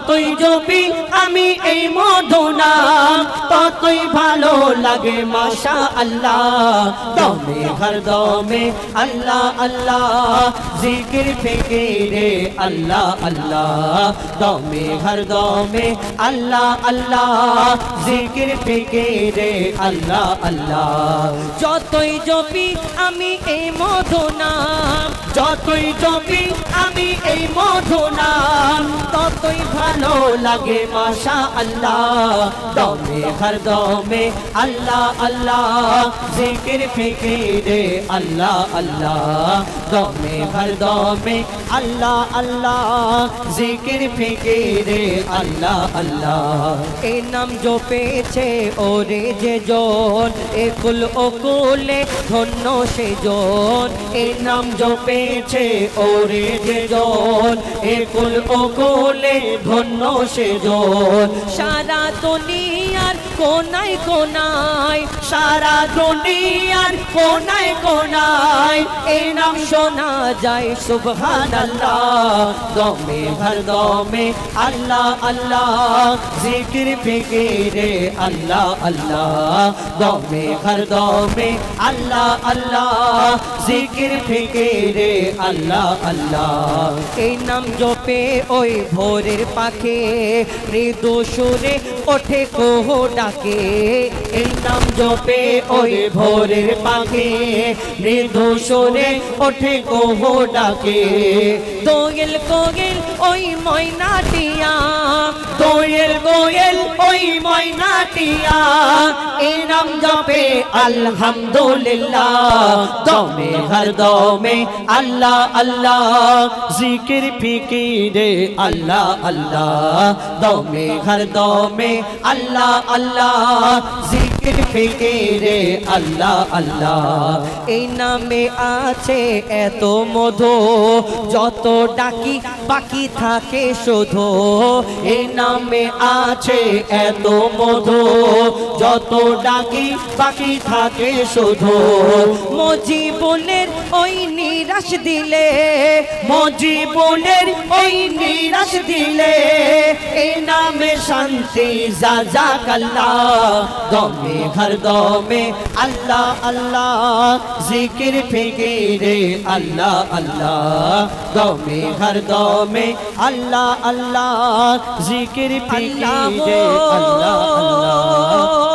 যতই জপি আমি এই মধু নাম ততই ভালো লাগে মাশা আল্লাহ দমে ঘর, দমে আল্লাহ আল্লাহ। জিকির, ফিকিরে, আল্লাহ আল্লাহ। দমে ঘর, দমে আল্লাহ আল্লাহ। জিকির, ফিকিরে, আল্লাহ আল্লাহ। যতই জপি আমি এই মধু নাম যতই জপি আমি এই মধু নাম ততই ভালো লাগে মাশা আল্লাহ। দমে হর দমে আল্লাহ আল্লাহ। জিকির, ফিকিরে, আল্লাহ আল্লাহ। দমে হর দমে আল্লাহ আল্লাহ। জিকির, ফিকিরে, আল্লাহ আল্লাহ। এই নাম জো পেয়েছে ওরে যে জন। একুল ওকুলে ধন্য সে জন। এই নাম জো পেয়েছে ওরে যে জন। একুল ওকুলে ধন্য সে জন। সারা দুনিয়ার কোনায় কোনায়, সারা দুনিয়ার কোনায় কোনায়, এই নাম শোনা যায়, সুবহানাল্লাহ। দমে হর দমে, আল্লাহ আল্লাহ। জিকির ফিকিরে, আল্লাহ আল্লাহ। দমে হর দমে, আল্লাহ আল্লাহ। জিকির ফিকিরে, আল্লাহ আল্লাহ। এই নাম জপে ওই ভোরের পাখে সুরে ওঠে কোহো ডাকে। এই নাম জপে ওই ভোরের পাখে। মৃদু সুরে ওঠে কোহো ডাকে। দোয়েল কোয়েল, ওই ময়নাটিয়া দোয়েল কোয়েল, ওই ময়নাটিয়া নাম জপে, আলহামদুলিল্লাহ। দমে, হর দমে, আল্লাহ আল্লাহ। জিকির, ফিকিরে, আল্লাহ আল্লাহ। দমে, হর দমে, আল্লাহ আল্লাহ। জিকির ফিকিরে আল্লাহ আল্লাহ। এই নামে আছে এত মধু, যত ডাকি বাকি থাকে শুধু। এই নামে আছে এত মধু, যত ডাকি বাকি থাকে ওই নিরাশ দিলে ওই নিরাশ দিলে, এই নামে শান্তি, যা যা কাল্লা, দমে ঘর দমে আল্লাহ আল্লাহ জিকির ফিকিরে আল্লাহ আল্লাহ। দমে ঘর দমে আল্লাহ আল্লাহ জিকির ফিকিরে আল্লাহ আল্লাহ।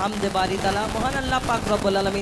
হামদে বাড়ি তালা মহান আল্লাহ পাক রব্বুল আলামিন